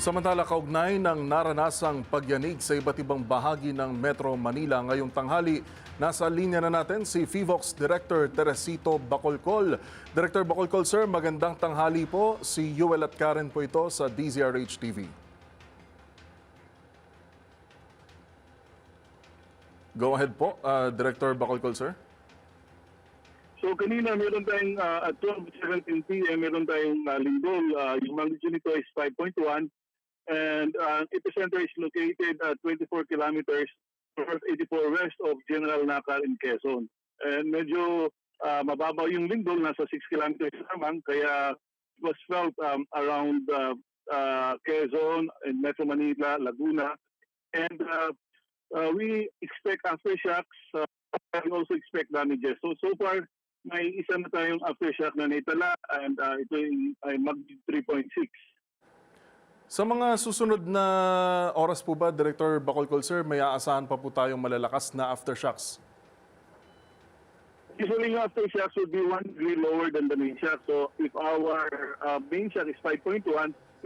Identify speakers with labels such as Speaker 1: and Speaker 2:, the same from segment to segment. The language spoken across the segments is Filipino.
Speaker 1: Samantala, kaugnay ng naranasang pagyanig sa iba't ibang bahagi ng Metro Manila ngayong tanghali, nasa linya na natin si FIVOX Director Teresito Bacolcol. Director Bacolcol, sir, magandang tanghali po. Si Yuel at Karen po ito sa DZRH TV. Go ahead po, uh, Director Bacolcol, sir.
Speaker 2: So kanina meron tayong uh, at 12.17 p.m. meron tayong uh, lindol. Uh, yung magnitude nito is 5.1 and uh, epicenter is located at 24 kilometers north 84 west of General Nakar in Quezon. And medyo uh, mababaw yung lindol, nasa 6 kilometers naman, kaya it was felt um, around uh, uh, Quezon and Metro Manila, Laguna. And uh, uh, we expect aftershocks uh, we also expect damages. So, so far, may isa na tayong aftershock na naitala and uh, ito ay mag 3.6.
Speaker 1: Sa mga susunod na oras po ba, Director Bacolcol, sir, may aasahan pa po tayong malalakas na aftershocks?
Speaker 2: Usually yung aftershocks would be one degree lower than the main shock. So if our uh, main shock is 5.1,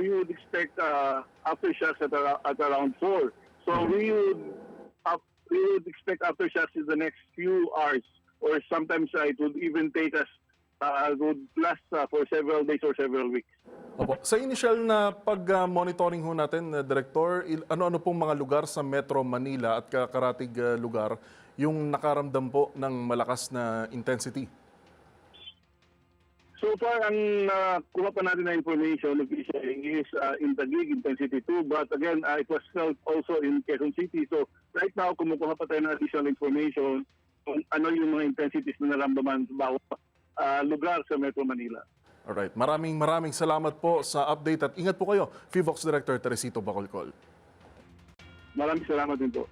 Speaker 2: we would expect uh, aftershocks at, ar- at around 4. So we would up, we would expect aftershocks in the next few hours or sometimes uh, it would even take us uh, would last uh, for several days or several weeks.
Speaker 1: Opo. Sa initial na pag-monitoring ho natin, uh, Director, ano-ano pong mga lugar sa Metro Manila at kakaratig uh, lugar yung nakaramdam po ng malakas na intensity?
Speaker 2: So far, ang nakuha pa natin na information officially is uh, in Taguig, intensity 2. But again, uh, it was felt also in Quezon City. So right now, kumukuha pa tayo ng additional information kung ano yung mga intensities na naramdaman sa bawat uh, lugar sa Metro Manila.
Speaker 1: Alright. Maraming maraming salamat po sa update at ingat po kayo, FIVOX Director Teresito Bacolcol.
Speaker 2: Maraming salamat din po.